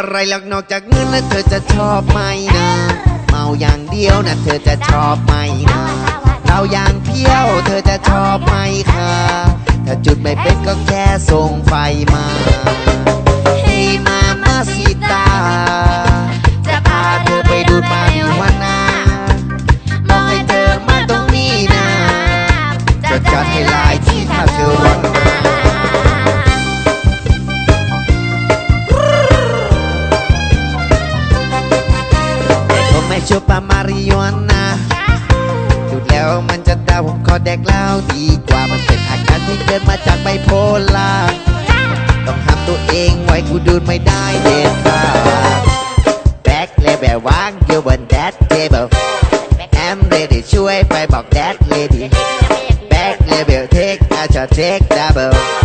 อะไรหรอกนอกจากเงินแล้วเธอจะชอบไหมนะ เมาอย่างเดียวนะเธอจะชอบไหมนะเราอย่างเพี้ยวเธอจะชอบไหมคะถ้าจุดไม่เป็นก็แค่ส่งไฟมาให้มามาสิตา จะพาเธอไปดูดมาดิวานาบอกให้เธอมาตรงนี้นะจะจัดให้ลายที่ถ้าเธอวันมา ชอบปามาริโอนาดูดแล้วมันจะตาผมขอแดกเหล้าดีกว่ามันเป็นอาการที่เกิดมาจากไบโพล่าต้องห้ามตัวเองไว้กูดูดไม่ได้เด็ดขาดแบ็คเลเบลวางอยู่บนแดดเทเบิลแอมเรดี้ช่วยไปบอกแดดเลดี้แบ็คเลเบลเทคอาจจะเทคดับเบิล